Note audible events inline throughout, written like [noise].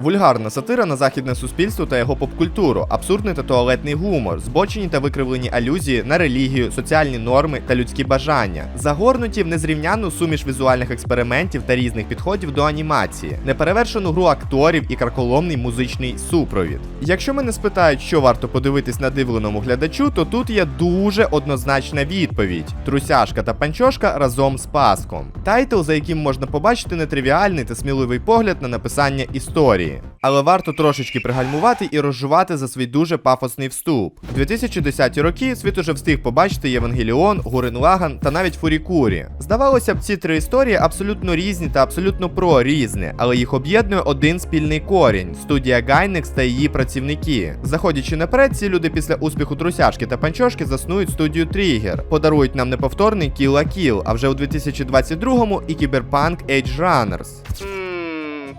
Вульгарна сатира на західне суспільство та його попкультуру, абсурдний та туалетний гумор, збочені та викривлені алюзії на релігію, соціальні норми та людські бажання, загорнуті в незрівнянну суміш візуальних експериментів та різних підходів до анімації, неперевершену гру акторів і карколомний музичний супровід. Якщо мене спитають, що варто подивитись надивленому глядачу, то тут є дуже однозначна відповідь: Трусяшка та панчошка разом з Паском. Тайтл, за яким можна побачити нетривіальний та сміливий погляд на написання історії. Але варто трошечки пригальмувати і розжувати за свій дуже пафосний вступ. У 2010 роки світ уже встиг побачити Євангеліон, Гурен Лаган та навіть Фурікурі. Здавалося б, ці три історії абсолютно різні та абсолютно про різне, але їх об'єднує один спільний корінь студія Гайнекс та її працівники. Заходячи наперед, ці люди після успіху трусяшки та панчошки заснують студію Тригер, подарують нам неповторний la Kill, а вже у 2022-му і Cyberpunk Age Runners.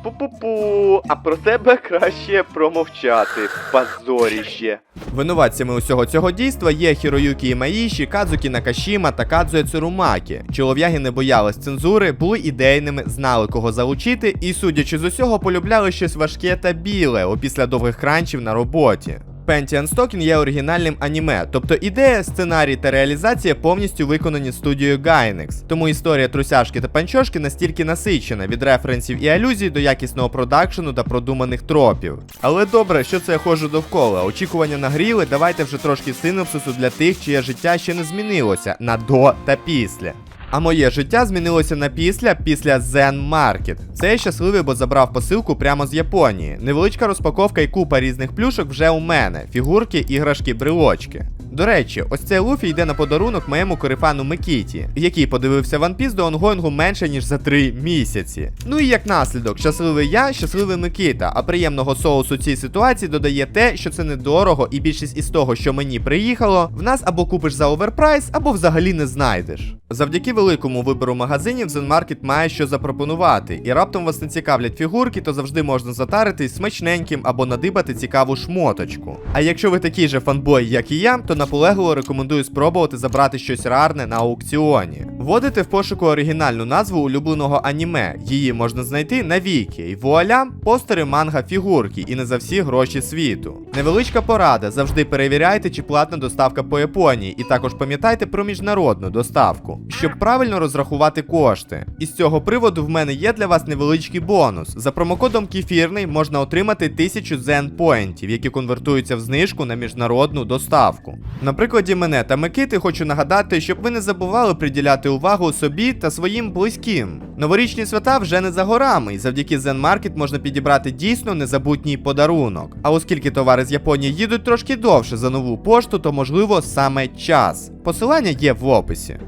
Пу-пу-пу, а про тебе краще промовчати, позоріще. Винуватцями усього цього дійства є Хіроюкі Імаїші, Кадзукі Накашіма та Кадзуя Цурумакі. Чолов'яги не боялись цензури, були ідейними, знали кого залучити, і, судячи з усього, полюбляли щось важке та біле опісля довгих кранчів на роботі. Pentian Stocking є оригінальним аніме, тобто ідея, сценарій та реалізація повністю виконані студією Gainax. Тому історія трусяшки та панчошки настільки насичена від референсів і алюзій до якісного продакшену та продуманих тропів. Але добре, що це я ходжу довкола. Очікування нагріли, давайте вже трошки синопсису для тих, чиє життя ще не змінилося на до та після. А моє життя змінилося на після після Zen Market. Це я щасливий, бо забрав посилку прямо з Японії. Невеличка розпаковка і купа різних плюшок вже у мене: фігурки, іграшки, брелочки. До речі, ось цей Луфі йде на подарунок моєму корифану Микіті, який подивився One Piece до онгоїнгу менше ніж за 3 місяці. Ну і як наслідок, щасливий я, щасливий Микита. А приємного соусу цій ситуації додає те, що це недорого, і більшість із того, що мені приїхало, в нас або купиш за оверпрайс, або взагалі не знайдеш. Завдяки великому вибору магазинів Zen Market має що запропонувати, і раптом вас не цікавлять фігурки, то завжди можна затаритись смачненьким або надибати цікаву шмоточку. А якщо ви такий же фанбой, як і я, то наполегливо рекомендую спробувати забрати щось рарне на аукціоні. Вводите в пошуку оригінальну назву улюбленого аніме. Її можна знайти на віки. І вуаля, постери манга фігурки і не за всі гроші світу. Невеличка порада: завжди перевіряйте, чи платна доставка по Японії, і також пам'ятайте про міжнародну доставку, щоб правильно розрахувати кошти. І з цього приводу в мене є для вас невеличкий бонус. За промокодом Кефірний можна отримати 1000 Zen поінтів, які конвертуються в знижку на міжнародну доставку. На прикладі мене та Микити хочу нагадати, щоб ви не забували приділяти увагу собі та своїм близьким. Новорічні свята вже не за горами, і завдяки Zen Market можна підібрати дійсно незабутній подарунок. А оскільки товари з Японії їдуть трошки довше за нову пошту, то можливо саме час. Посилання є в описі.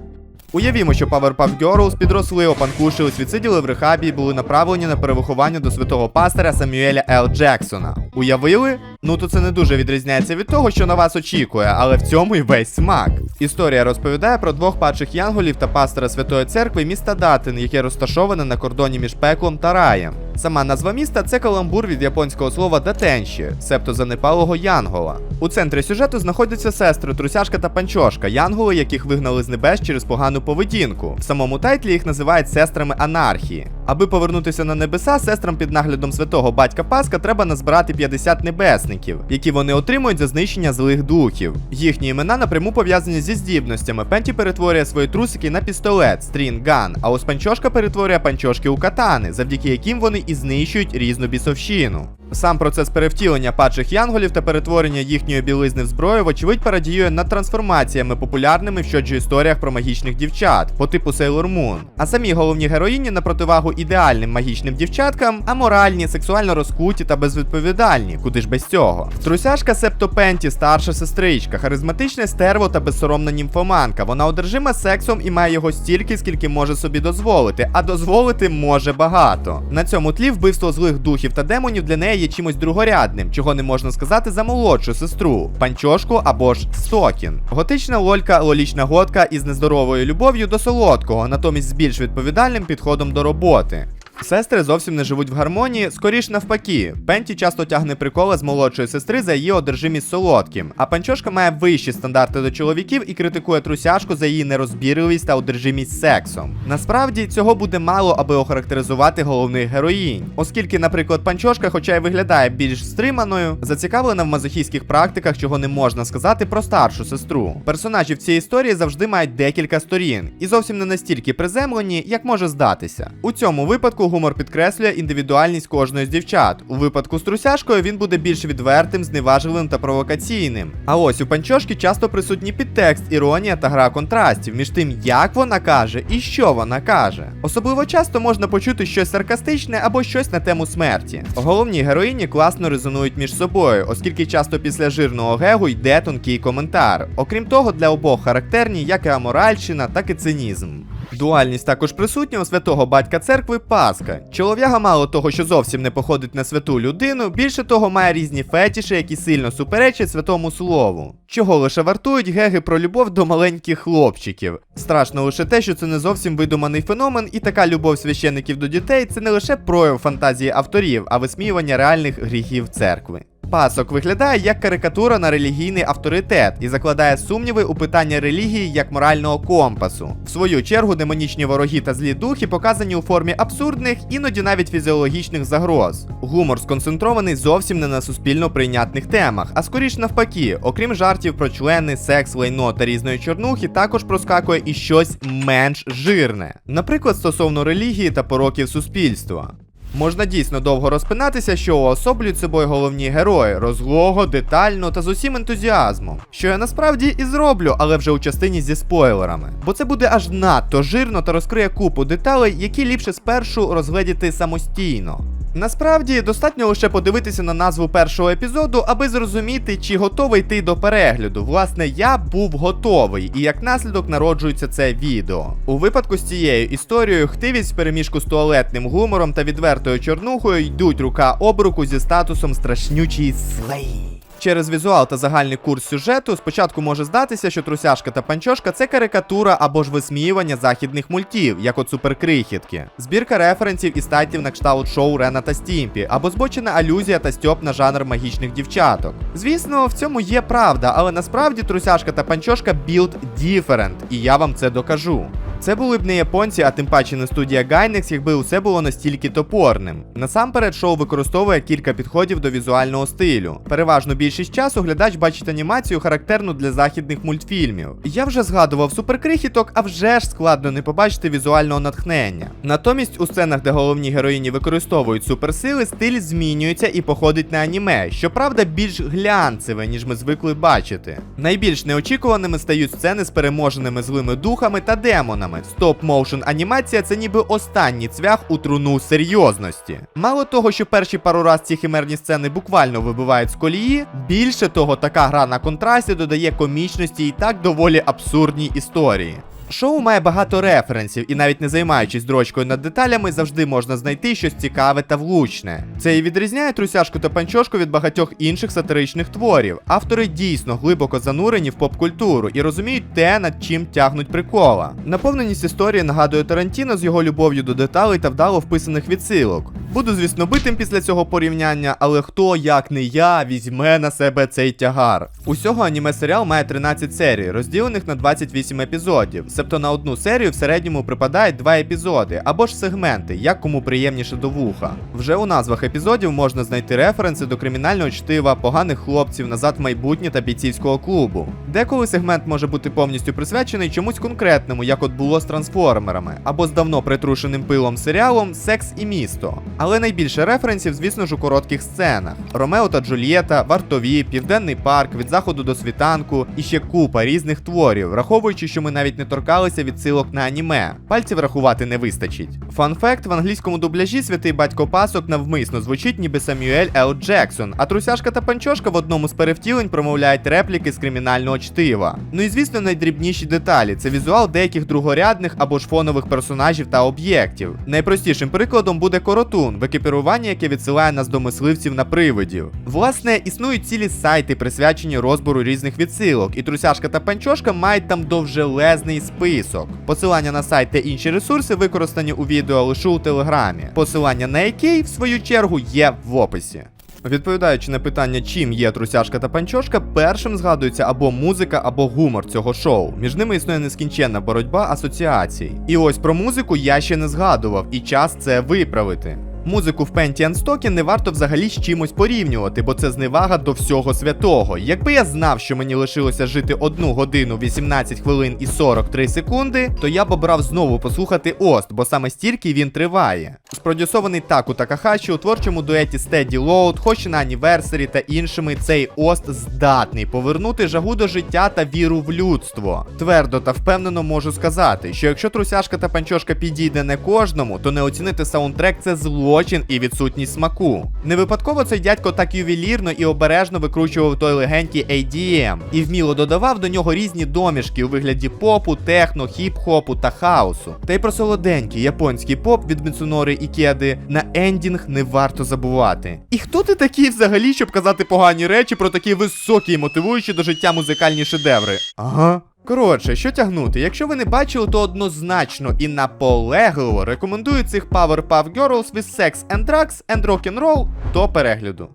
Уявімо, що Powerpuff Girls підросли, опанкушились, відсиділи в рехабі і були направлені на перевиховання до святого пастора Самюеля Л. Джексона. Уявили? Ну то це не дуже відрізняється від того, що на вас очікує, але в цьому й весь смак. Історія розповідає про двох падших янголів та пастора Святої Церкви міста Датин, яке розташоване на кордоні між пеклом та раєм. Сама назва міста це каламбур від японського слова датенші, себто занепалого янгола. У центрі сюжету знаходяться сестри Трусяшка та Панчошка, янголи, яких вигнали з небес через погану поведінку. В самому тайтлі їх називають сестрами анархії. Аби повернутися на небеса, сестрам під наглядом святого батька Паска треба назбирати 50 небесників, які вони отримують за знищення злих духів. Їхні імена напряму пов'язані зі здібностями. Пенті перетворює свої трусики на пістолет, стрінган, а ось панчошка перетворює панчошки у катани, завдяки яким вони і знищують різну бісовщину. Сам процес перевтілення падших янголів та перетворення їхньої білизни в зброю, вочевидь, парадіює над трансформаціями, популярними в щоджу історіях про магічних дівчат по типу Sailor Moon. А самі головні героїні на противагу ідеальним магічним дівчаткам, аморальні, сексуально розкуті та безвідповідальні, куди ж без цього. Трусяшка Септо Пенті, старша сестричка, харизматичне стерво та безсоромна німфоманка. Вона одержима сексом і має його стільки, скільки може собі дозволити, а дозволити може багато. На цьому тлі вбивство злих духів та демонів для неї є чимось другорядним, чого не можна сказати за молодшу сестру, панчошку або ж Сокін. Готична лолька, лолічна готка із нездоровою любов'ю до солодкого, натомість з більш відповідальним підходом до роботи. Сестри зовсім не живуть в гармонії, скоріш навпаки. Пенті часто тягне приколи з молодшої сестри за її одержимість солодким, а панчошка має вищі стандарти до чоловіків і критикує трусяшку за її нерозбірливість та одержимість сексом. Насправді цього буде мало, аби охарактеризувати головних героїнь, оскільки, наприклад, панчошка, хоча й виглядає більш стриманою, зацікавлена в мазохістських практиках, чого не можна сказати про старшу сестру. Персонажі в цій історії завжди мають декілька сторін, і зовсім не настільки приземлені, як може здатися. У цьому випадку гумор підкреслює індивідуальність кожної з дівчат. У випадку з трусяшкою він буде більш відвертим, зневажливим та провокаційним. А ось у панчошки часто присутній підтекст, іронія та гра контрастів між тим, як вона каже і що вона каже. Особливо часто можна почути щось саркастичне або щось на тему смерті. Головні героїні класно резонують між собою, оскільки часто після жирного гегу йде тонкий коментар. Окрім того, для обох характерні як і аморальщина, так і цинізм. Дуальність також присутня у святого батька церкви Пасха. Чолов'яга мало того, що зовсім не походить на святу людину, більше того має різні фетіші, які сильно суперечать святому слову. Чого лише вартують геги про любов до маленьких хлопчиків. Страшно лише те, що це не зовсім видуманий феномен, і така любов священиків до дітей це не лише прояв фантазії авторів, а висміювання реальних гріхів церкви. Пасок виглядає як карикатура на релігійний авторитет і закладає сумніви у питання релігії як морального компасу. В свою чергу, демонічні вороги та злі духи показані у формі абсурдних, іноді навіть фізіологічних загроз. Гумор сконцентрований зовсім не на суспільно прийнятних темах, а скоріш навпаки, окрім жартів про члени, секс, лайно та різної чорнухи, також проскакує і щось менш жирне, наприклад, стосовно релігії та пороків суспільства. Можна дійсно довго розпинатися, що уособлюють собою головні герої, розлого, детально та з усім ентузіазмом. Що я насправді і зроблю, але вже у частині зі спойлерами. Бо це буде аж надто жирно та розкриє купу деталей, які ліпше спершу розгледіти самостійно. Насправді достатньо лише подивитися на назву першого епізоду, аби зрозуміти, чи готовий ти до перегляду. Власне, я був готовий, і як наслідок народжується це відео. У випадку з цією історією хтивість в переміжку з туалетним гумором та відвертою чорнухою йдуть рука об руку зі статусом страшнючий слей. Через візуал та загальний курс сюжету спочатку може здатися, що трусяшка та панчошка це карикатура або ж висміювання західних мультів, як от суперкрихітки. Збірка референсів і статів на кшталт шоу Рена та Стімпі, або збочена алюзія та стьоп на жанр магічних дівчаток. Звісно, в цьому є правда, але насправді трусяшка та панчошка build different, і я вам це докажу. Це були б не японці, а тим паче не студія Gainax, якби усе було настільки топорним. Насамперед, шоу використовує кілька підходів до візуального стилю. Переважно більшість часу глядач бачить анімацію, характерну для західних мультфільмів. Я вже згадував суперкрихіток, а вже ж складно не побачити візуального натхнення. Натомість у сценах, де головні героїні використовують суперсили, стиль змінюється і походить на аніме, щоправда, більш глянцеве, ніж ми звикли бачити. Найбільш неочікуваними стають сцени з переможеними злими духами та демонами. Стоп-моушен анімація це ніби останній цвях у труну серйозності. Мало того, що перші пару раз ці химерні сцени буквально вибивають з колії, більше того, така гра на контрасті додає комічності і так доволі абсурдній історії. Шоу має багато референсів, і навіть не займаючись дрочкою над деталями, завжди можна знайти щось цікаве та влучне. Це і відрізняє трусяшку та панчошку від багатьох інших сатиричних творів. Автори дійсно глибоко занурені в поп-культуру і розуміють те, над чим тягнуть прикола. Наповненість історії нагадує Тарантіно з його любов'ю до деталей та вдало вписаних відсилок. Буду, звісно, битим після цього порівняння, але хто, як не я, візьме на себе цей тягар. Усього аніме серіал має 13 серій, розділених на 28 епізодів. Себто на одну серію в середньому припадають два епізоди або ж сегменти, як кому приємніше до вуха. Вже у назвах епізодів можна знайти референси до кримінального чтива, поганих хлопців, назад в майбутнє та бійцівського клубу. Деколи сегмент може бути повністю присвячений чомусь конкретному, як от було з трансформерами, або з давно притрушеним пилом серіалом Секс і місто. Але найбільше референсів, звісно ж, у коротких сценах: Ромео та Джульєта, Вартові, Південний парк, від заходу до світанку і ще купа різних творів, враховуючи, що ми навіть не торкалися відсилок на аніме. Пальців рахувати не вистачить. Фан-факт, в англійському дубляжі святий батько пасок навмисно звучить ніби Самюель Л. Джексон, а трусяшка та панчошка в одному з перевтілень промовляють репліки з кримінального чтива. Ну і звісно, найдрібніші деталі це візуал деяких другорядних або ж фонових персонажів та об'єктів. Найпростішим прикладом буде коротун, в екіпіруванні, яке відсилає нас до мисливців на привидів. Власне, існують цілі сайти, присвячені розбору різних відсилок, і трусяшка та панчошка мають там довжелезний список. Посилання на сайт та інші ресурси використані у відео лише у телеграмі. Посилання на який, в свою чергу, є в описі. Відповідаючи на питання, чим є трусяшка та панчошка, першим згадується або музика, або гумор цього шоу. Між ними існує нескінченна боротьба асоціацій. І ось про музику я ще не згадував, і час це виправити. Музику в Пенті Анстокі не варто взагалі з чимось порівнювати, бо це зневага до всього святого. Якби я знав, що мені лишилося жити 1 годину 18 хвилин і 43 секунди, то я б обрав знову послухати Ост, бо саме стільки він триває. Спродюсований Таку Такахаші у творчому дуеті Steady Load, хоч на Anniversary та іншими, цей Ост здатний повернути жагу до життя та віру в людство. Твердо та впевнено можу сказати, що якщо трусяшка та панчошка підійде не кожному, то не оцінити саундтрек це злочин і відсутність смаку. Не випадково цей дядько так ювелірно і обережно викручував той легенький ADM і вміло додавав до нього різні домішки у вигляді попу, техно, хіп-хопу та хаосу. Та й про солоденький японський поп від Міцунори і Кеди на ендінг не варто забувати. І хто ти такий взагалі, щоб казати погані речі про такі високі і мотивуючі до життя музикальні шедеври? Ага. Коротше, що тягнути? Якщо ви не бачили, то однозначно і наполегливо рекомендую цих Powerpuff Girls with Sex and Drugs and Rock'n'Roll до перегляду.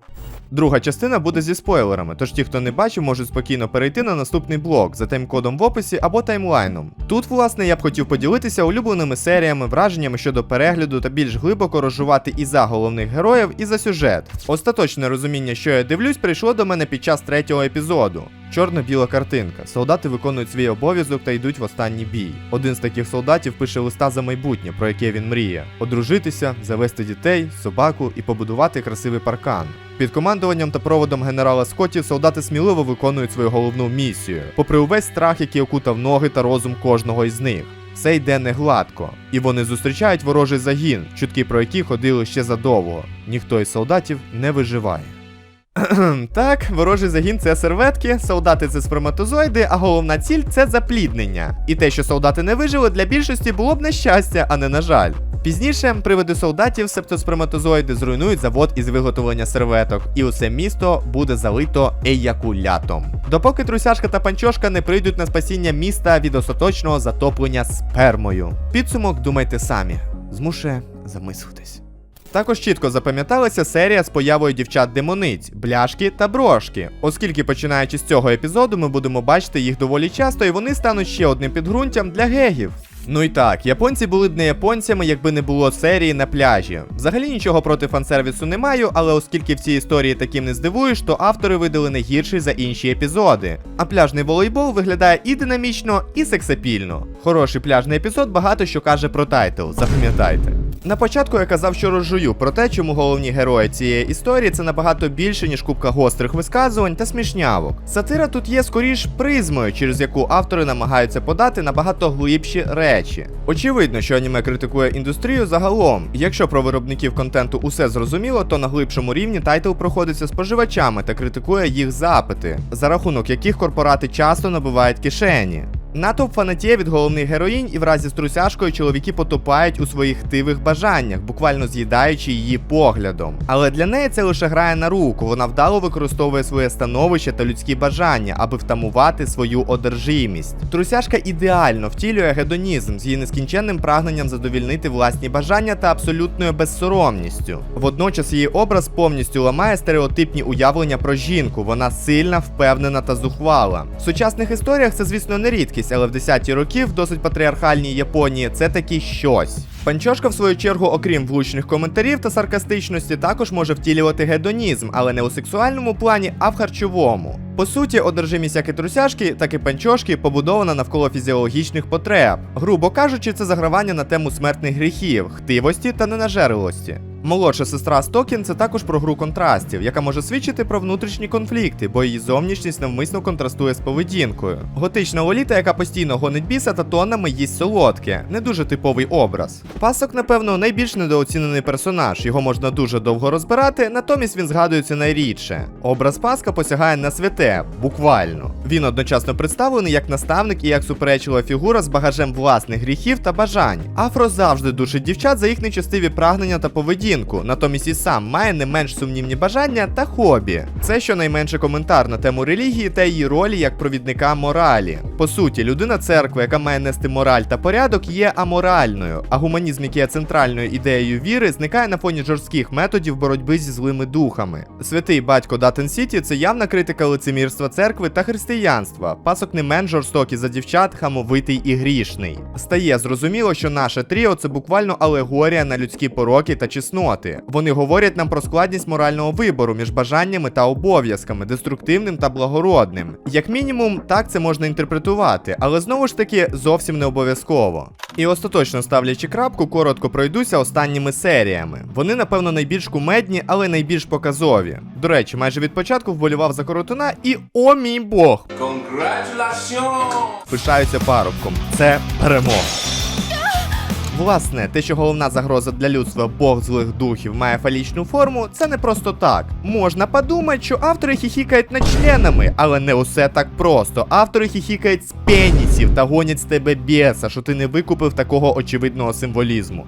Друга частина буде зі спойлерами, тож ті, хто не бачив, можуть спокійно перейти на наступний блок за тайм-кодом в описі або таймлайном. Тут, власне, я б хотів поділитися улюбленими серіями, враженнями щодо перегляду та більш глибоко розжувати і за головних героїв, і за сюжет. Остаточне розуміння, що я дивлюсь, прийшло до мене під час третього епізоду. Чорно-біла картинка. Солдати виконують свій обов'язок та йдуть в останній бій. Один з таких солдатів пише листа за майбутнє, про яке він мріє: одружитися, завести дітей, собаку і побудувати красивий паркан. Під командуванням та проводом генерала Скоттів солдати сміливо виконують свою головну місію, попри увесь страх, який окутав ноги та розум кожного із них. Все йде не гладко, і вони зустрічають ворожий загін, чутки про які ходили ще задовго. Ніхто із солдатів не виживає. [clears throat] Так, ворожий загін це серветки, солдати це сперматозоїди, а головна ціль це запліднення. І те, що солдати не вижили, для більшості було б нещастя, а не на жаль. Пізніше приводи солдатів, себто сперматозоїди, зруйнують завод із виготовлення серветок, і усе місто буде залито еякулятом. Допоки трусяшка та панчошка не прийдуть на спасіння міста від остаточного затоплення спермою. Підсумок думайте самі, змушує замислитись. Також чітко запам'яталася серія з появою дівчат-демониць, бляшки та брошки, оскільки починаючи з цього епізоду ми будемо бачити їх доволі часто, і вони стануть ще одним підґрунтям для гегів. Ну і так, японці були б не японцями, якби не було серії на пляжі. Взагалі нічого проти фансервісу не маю, але оскільки в цій історії таким не здивуєш, то автори видали не гірший за інші епізоди. А пляжний волейбол виглядає і динамічно, і сексапільно. Хороший пляжний епізод багато що каже про тайтл, запам'ятайте. На початку я казав, що розжую про те, чому головні герої цієї історії це набагато більше, ніж купка гострих висказувань та смішнявок. Сатира тут є скоріш призмою, через яку автори намагаються подати набагато глибші речі. Очевидно, що аніме критикує індустрію загалом. Якщо про виробників контенту усе зрозуміло, то на глибшому рівні тайтл проходиться споживачами та критикує їх запити, за рахунок яких корпорати часто набивають кишені. Натовп фанатіє від головних героїнь, і в разі з трусяшкою чоловіки потопають у своїх хтивих бажаннях, буквально з'їдаючи її поглядом. Але для неї це лише грає на руку. Вона вдало використовує своє становище та людські бажання, аби втамувати свою одержимість. Трусяшка ідеально втілює гедонізм з її нескінченним прагненням задовільнити власні бажання та абсолютною безсоромністю. Водночас її образ повністю ламає стереотипні уявлення про жінку. Вона сильна, впевнена та зухвала. В сучасних історіях це, звісно, не рідкість, але в 10-ті роки в досить патріархальній Японії це таки щось. Панчошка, в свою чергу, окрім влучних коментарів та саркастичності, також може втілювати гедонізм, але не у сексуальному плані, а в харчовому. По суті, одержимість як і трусяшки, так і панчошки побудована навколо фізіологічних потреб. Грубо кажучи, це загравання на тему смертних гріхів, хтивості та ненажерливості. Молодша сестра Стокін це також про гру контрастів, яка може свідчити про внутрішні конфлікти, бо її зовнішність навмисно контрастує з поведінкою. Готична Лоліта, яка постійно гонить біса та тоннами їсть солодке, не дуже типовий образ. Пасок, напевно, найбільш недооцінений персонаж, його можна дуже довго розбирати, натомість він згадується найрідше. Образ Паска посягає на святе, буквально. Він одночасно представлений як наставник і як суперечлива фігура з багажем власних гріхів та бажань. Афро завжди душить дівчат за їх нечестиві прагнення та поведінку поведінку, натомість і сам має не менш сумнівні бажання та хобі. Це щонайменше коментар на тему релігії та її ролі як провідника моралі. По суті, людина церкви, яка має нести мораль та порядок, є аморальною, а гуманізм, який є центральною ідеєю віри, зникає на фоні жорстких методів боротьби зі злими духами. Святий батько Датен Сіті це явна критика лицемірства церкви та християнства. Пасок не менш жорстокий за дівчат, хамовитий і грішний. Стає зрозуміло, що наше тріо це буквально алегорія на людські пороки та чесноти. Вони говорять нам про складність морального вибору між бажаннями та обов'язками, деструктивним та благородним. Як мінімум, так це можна інтерпретувати, але знову ж таки зовсім не обов'язково. І остаточно ставлячи крапку, коротко пройдуся останніми серіями. Вони, напевно, найбільш кумедні, але найбільш показові. До речі, майже від початку вболівав за коротуна і о мій бог! Пишаюся парубком. Це перемога. Власне, те, що головна загроза для людства Бог злих духів має фалічну форму, це не просто так. Можна подумати, що автори хіхікають над членами, але не усе так просто. Автори хіхікають з пенісів та гонять з тебе біса, що ти не викупив такого очевидного символізму.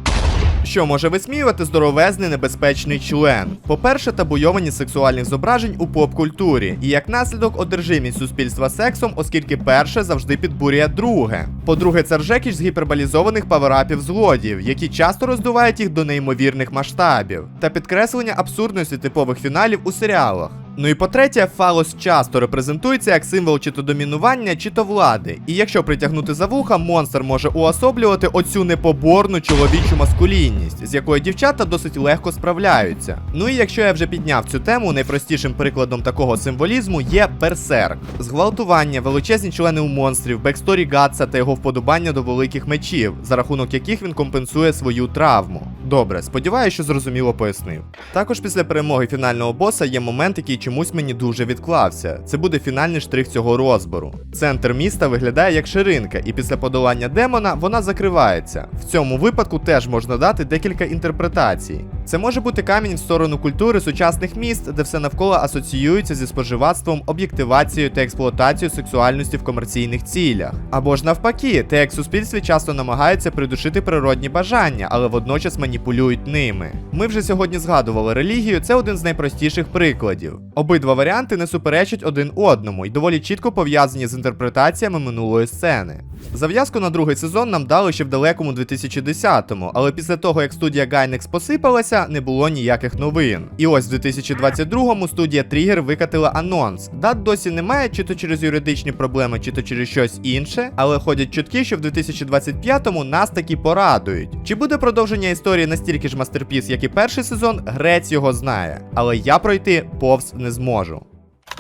Що може висміювати здоровезний небезпечний член? По-перше, табуйовані сексуальних зображень у поп-культурі, і як наслідок одержимість суспільства сексом, оскільки перше завжди підбурює друге. По-друге, це ржекіч з гіперболізованих паверапів злодіїв, які часто роздувають їх до неймовірних масштабів, та підкреслення абсурдності типових фіналів у серіалах. Ну і по-третє, фалос часто репрезентується як символ чи то домінування, чи то влади. І якщо притягнути за вуха, монстр може уособлювати оцю непоборну чоловічу маскулінність, з якою дівчата досить легко справляються. Ну і якщо я вже підняв цю тему, найпростішим прикладом такого символізму є берсерк. Зґвалтування, величезні члени у монстрів, бексторі Гатса та його вподобання до великих мечів, за рахунок яких він компенсує свою травму. Добре, сподіваюся, що зрозуміло пояснив. Також після перемоги фінального боса є момент, який чомусь мені дуже відклався. Це буде фінальний штрих цього розбору. Центр міста виглядає як ширинка, і після подолання демона вона закривається. В цьому випадку теж можна дати декілька інтерпретацій. Це може бути камінь в сторону культури сучасних міст, де все навколо асоціюється зі споживацтвом, об'єктивацією та експлуатацією сексуальності в комерційних цілях. Або ж навпаки, те, як суспільстві часто намагаються придушити природні бажання, але водночас маніпулюють ними. Ми вже сьогодні згадували релігію, це один з найпростіших прикладів. Обидва варіанти не суперечать один одному і доволі чітко пов'язані з інтерпретаціями минулої сцени. Зав'язку на другий сезон нам дали ще в далекому 2010-му, але після того, як студія Gainax посипалася, не було ніяких новин. І ось в 2022-му студія Trigger викатила анонс. Дат досі немає, чи то через юридичні проблеми, чи то через щось інше, але ходять чутки, що в 2025-му нас таки порадують. Чи буде продовження історії настільки ж мастерпіс, як і перший сезон, грець його знає. Але я пройти повз не зможу.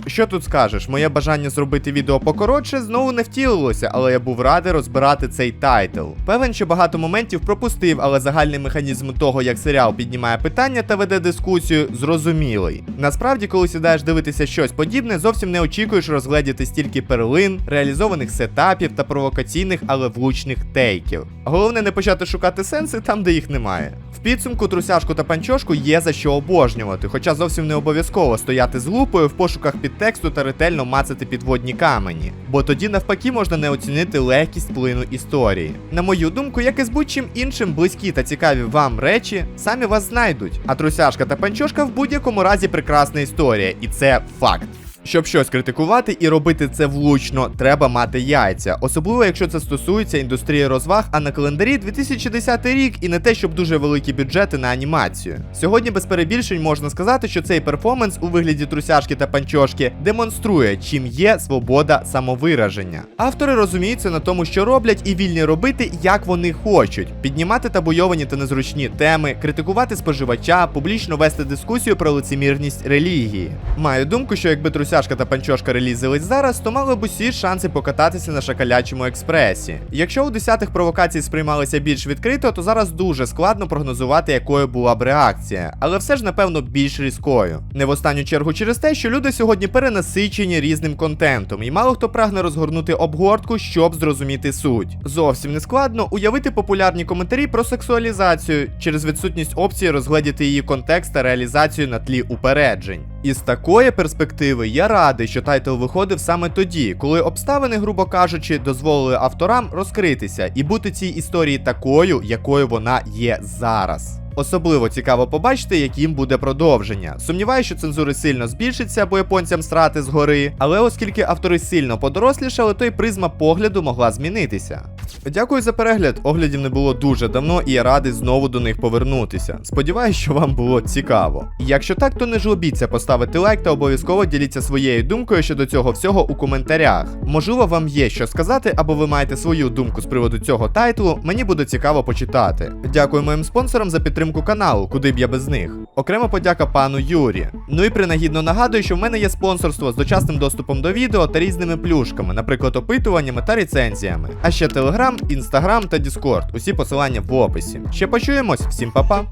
Що тут скажеш? Моє бажання зробити відео покоротше знову не втілилося, але я був радий розбирати цей тайтл. Певен, що багато моментів пропустив, але загальний механізм того, як серіал піднімає питання та веде дискусію, зрозумілий. Насправді, коли сідаєш дивитися щось подібне, зовсім не очікуєш розгледіти стільки перлин, реалізованих сетапів та провокаційних, але влучних тейків. Головне не почати шукати сенси там, де їх немає. В підсумку трусяшку та панчошку є за що обожнювати, хоча зовсім не обов'язково стояти з лупою в пошуках підтексту та ретельно мацати підводні камені, бо тоді навпаки можна не оцінити легкість плину історії. На мою думку, як і з будь-чим іншим близькі та цікаві вам речі, самі вас знайдуть. А трусяшка та панчошка в будь-якому разі прекрасна історія, і це факт. Щоб щось критикувати і робити це влучно, треба мати яйця, особливо якщо це стосується індустрії розваг, а на календарі 2010 рік і не те, щоб дуже великі бюджети на анімацію. Сьогодні без перебільшень можна сказати, що цей перформанс у вигляді трусяшки та панчошки демонструє, чим є свобода самовираження. Автори розуміються на тому, що роблять, і вільні робити, як вони хочуть, піднімати табуйовані та незручні теми, критикувати споживача, публічно вести дискусію про лицемірність релігії. Маю думку, що якби трусяшка та панчошка релізились зараз, то мали б усі шанси покататися на шакалячому експресі. Якщо у десятих провокацій сприймалися більш відкрито, то зараз дуже складно прогнозувати, якою була б реакція, але все ж напевно більш різкою. Не в останню чергу через те, що люди сьогодні перенасичені різним контентом, і мало хто прагне розгорнути обгортку, щоб зрозуміти суть. Зовсім не складно уявити популярні коментарі про сексуалізацію через відсутність опції розгледіти її контекст та реалізацію на тлі упереджень. І з такої перспективи я радий, що тайтл виходив саме тоді, коли обставини, грубо кажучи, дозволили авторам розкритися і бути цій історії такою, якою вона є зараз. Особливо цікаво побачити, яким буде продовження. Сумніваюся, що цензури сильно збільшиться, бо японцям срати згори. Але оскільки автори сильно подорослішали, то й призма погляду могла змінитися. Дякую за перегляд. Оглядів не було дуже давно, і я радий знову до них повернутися. Сподіваюсь, що вам було цікаво. Якщо так, то не жлобіться поставити лайк та обов'язково діліться своєю думкою щодо цього всього у коментарях. Можливо, вам є що сказати, або ви маєте свою думку з приводу цього тайтлу. Мені буде цікаво почитати. Дякую моїм спонсорам за підтримку каналу, куди б я без них. Окрема подяка пану Юрі. Ну і принагідно нагадую, що в мене є спонсорство з дочасним доступом до відео та різними плюшками, наприклад, опитуваннями та рецензіями. А ще Телеграм, Інстаграм та Діскорд. Усі посилання в описі. Ще почуємось, всім па-па!